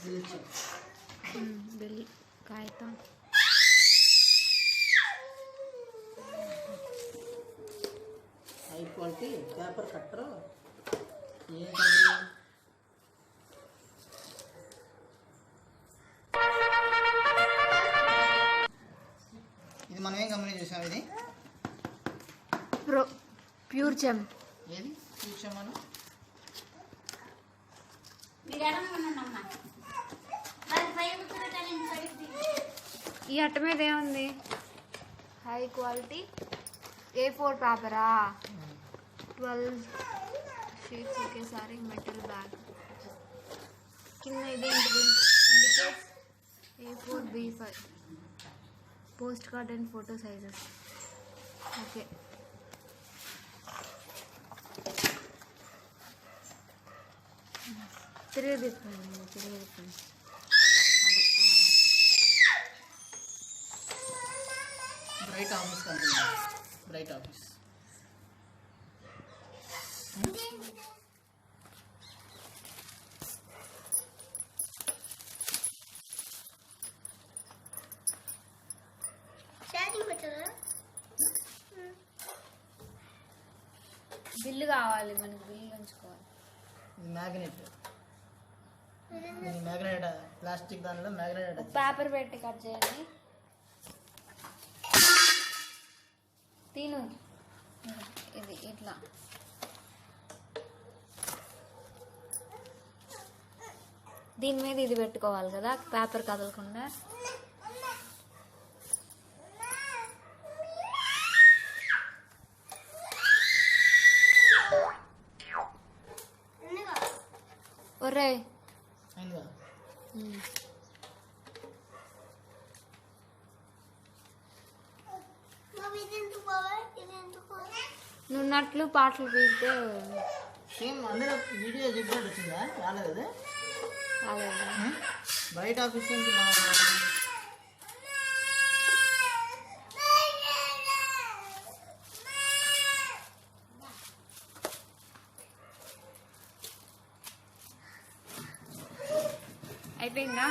పిలిచి బిల్ కాగితం high quality paper కట్టరు ఇది మనం ఏం కంపెనీ చూసాం ఇది? ప్రో ప్యూర్ చెమ్ ఏది? చూసాం మనం ఈ అట్ట మీద ఏముంది హై క్వాలిటీ ఏ ఫోర్ పేపరా ట్వెల్వ్ షీట్స్ ఒకేసారి మెటల్ బ్యాగ్ కింద ఇదేంటిది indicates A four B five post card and photo sizes okay తిరిగి తిప్పండి తిరిగి తిప్పండి bright office company bright office bill కావాలి మనకి బిల్లు ఉంచుకోవాలి. మ్యాగ్నెట్. ఇది మ్యాగ్నెట్ ప్లాస్టిక్ దానిలో మ్యాగ్నెట్ పేపర్ పెట్టి కట్ చేయండి. తిను. ఇది ఇట్లా. దీని మీద ఇది పెట్టుకోవాలి కదా పేపర్ కదలకుండా. ఒరే నువ్వు నట్లు పాటలు సేమ్ అందరూ వీడియో చెప్పినట్టు వచ్చిందా? రాలేదు బయట ఆఫీస్ నుంచి అయిపోయిందా?